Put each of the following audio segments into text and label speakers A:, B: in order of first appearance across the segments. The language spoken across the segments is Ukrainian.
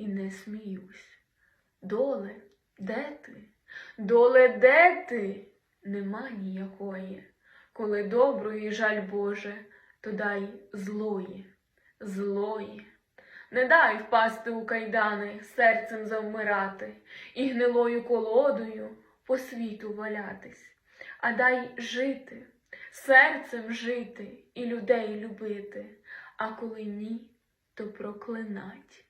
A: і не сміюсь. Доле, де ти? Доле, де ти? Нема ніякої. Коли доброї жаль Боже, то дай злої, злої. Не дай впасти у кайдани, серцем завмирати і гнилою колодою по світу валятись, а дай жити, серцем жити і людей любити, а коли ні, то проклинать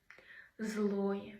A: злоє.